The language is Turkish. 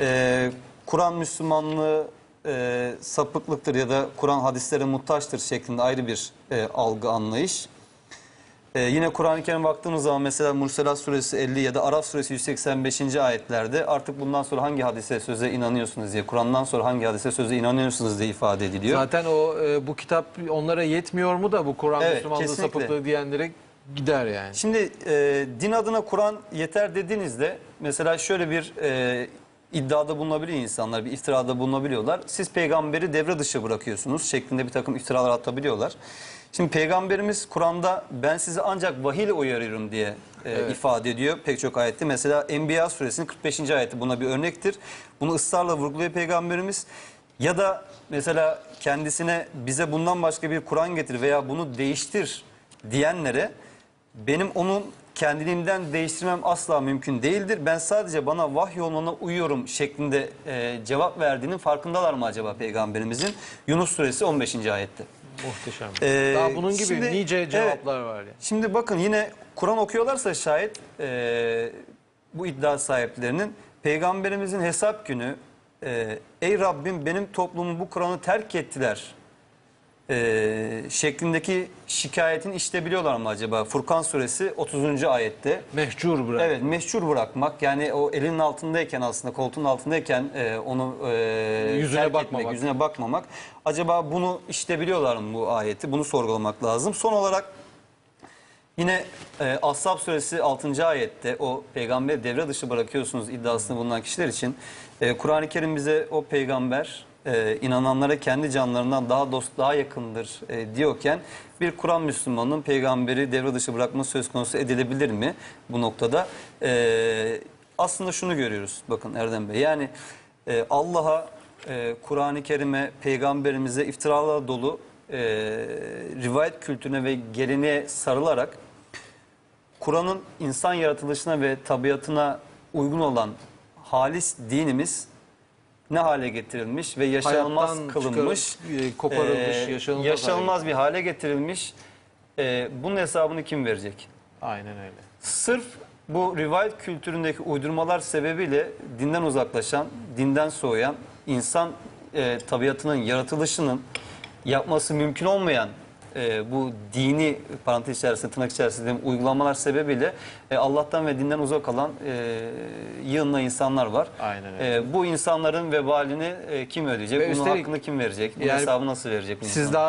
Ee, Kur'an Müslümanlığı e, sapıklıktır ya da Kur'an hadislere muhtaçtır şeklinde ayrı bir e, algı anlayış. Ee, yine Kur'an-ı Kerim baktığımız zaman mesela Murselat suresi 50 ya da Araf suresi 185. ayetlerde artık bundan sonra hangi hadise söze inanıyorsunuz diye, Kur'an'dan sonra hangi hadise söze inanıyorsunuz diye ifade ediliyor. Zaten o e, bu kitap onlara yetmiyor mu da bu Kur'an Evet, Müslümanlığı kesinlikle. sapıklığı diyenlere gider yani. Şimdi e, din adına Kur'an yeter dediğinizde mesela şöyle bir e, iddiada bulunabiliyor insanlar, bir iftirada bulunabiliyorlar. Siz peygamberi devre dışı bırakıyorsunuz şeklinde bir takım iftiralar atabiliyorlar. Şimdi peygamberimiz Kur'an'da ben sizi ancak vahiy ile uyarıyorum diye e, ifade ediyor pek çok ayette. Mesela Enbiya suresinin 45. ayeti buna bir örnektir. Bunu ısrarla vurguluyor peygamberimiz. Ya da mesela kendisine bize bundan başka bir Kur'an getir veya bunu değiştir diyenlere benim onun kendiliğimden değiştirmem asla mümkün değildir. Ben sadece bana vahyoluna uyuyorum şeklinde e, cevap verdiğinin farkındalar mı acaba peygamberimizin? Yunus suresi 15. ayette. Muhteşem. Ee, Daha bunun gibi şimdi- nice cevaplar var ya. Şimdi bakın yine Kur'an okuyorlarsa şayet e, bu iddia sahiplerinin peygamberimizin hesap günü e, ey Rabbim benim toplumum bu Kur'an'ı terk ettiler e, şeklindeki şikayetini işitebiliyorlar mı acaba? Furkan suresi 30. ayette. Mehcur bırak. Evet meşhur bırakmak yani o elinin altındayken aslında koltuğun altındayken e, onu e, Yüzüne terk bakmamak. etmek, yüzüne bakmamak. Acaba bunu işitebiliyorlar mı bu ayeti? Bunu sorgulamak lazım. Son olarak yine e, Ashab suresi 6. ayette o peygamberi devre dışı bırakıyorsunuz iddiasında bulunan kişiler için e, Kur'an-ı Kerim bize o peygamber e, inananlara kendi canlarından daha dost daha yakındır e, diyorken bir Kur'an Müslümanının peygamberi devre dışı bırakma söz konusu edilebilir mi bu noktada? E, aslında şunu görüyoruz bakın Erdem Bey yani e, Allah'a e, Kur'an-ı Kerim'e peygamberimize iftiralar dolu e, rivayet kültürüne ve geleneğe sarılarak Kur'an'ın insan yaratılışına ve tabiatına uygun olan halis dinimiz ne hale getirilmiş ve yaşanılmaz Hayattan kılınmış, çıkarıp, e, koparılmış, e, yaşanılmaz yaşanılmaz bir hale getirilmiş. E, bunun hesabını kim verecek? Aynen öyle. Sırf bu rivayet kültüründeki uydurmalar sebebiyle dinden uzaklaşan, dinden soğuyan, insan e, tabiatının, yaratılışının yapması mümkün olmayan e, bu dini parantez içerisinde, tırnak içerisinde uygulamalar sebebiyle e, Allah'tan ve dinden uzak kalan e, yığınla insanlar var. Aynen öyle. E, bu insanların vebalini e, kim ödeyecek? Ve Bunun üstelik- hakkını kim verecek? Bunun Yani hesabı nasıl verecek? bu Siz insanlar? daha